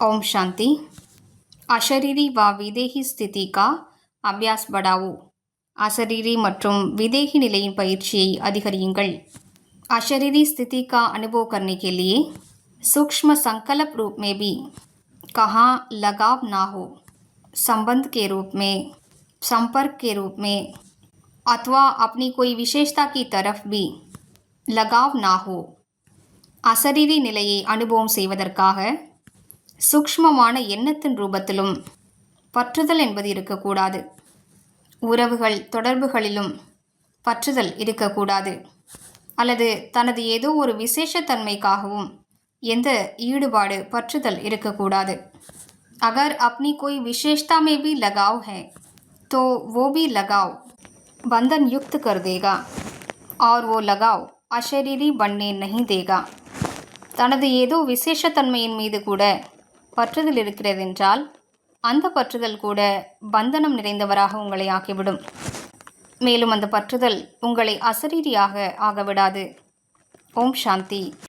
ओम शांति அஷரீரி வா விதேகி ஸ்திதி கா அபியாஸ் படாவோ அசரீரி மற்றும் விதேகி நிலையின் பயிற்சியை அதிகரியுங்கள் अशरीरी स्थिति का अनुभव करने के लिए सूक्ष्म संकल्प रूप में भी कहाँ लगाव ना हो संबंध के रूप में संपर्क के रूप में अथवा अपनी कोई विशेषता की तरफ भी लगाव ना हो அசரீரி நிலையை அனுபவம் செய்வதற்காக சூக்ஷ்மமான எண்ணத்தின் ரூபத்திலும் பற்றுதல் என்பது இருக்கக்கூடாது உறவுகள் தொடர்புகளிலும் பற்றுதல் இருக்கக்கூடாது அல்லது தனது ஏதோ ஒரு விசேஷத்தன்மைக்காகவும் எந்த ஈடுபாடு பற்றுதல் இருக்கக்கூடாது अगर अपनी कोई विशेषता में भी लगाव है तो वो भी लगाव बंधन युक्त कर देगा और वो लगाव अशरीरी बनने नहीं देगा தனது ஏதோ விசேஷத்தன்மையின் மீது கூட பற்றுதல் இருக்கிறதென்றால் அந்த பற்றுதல் கூட பந்தனம் நிறைந்தவராக உங்களை ஆக்கிவிடும். மேலும் அந்த பற்றுதல் உங்களை அசரீரியாக ஆகவிடாது. ஓம் சாந்தி.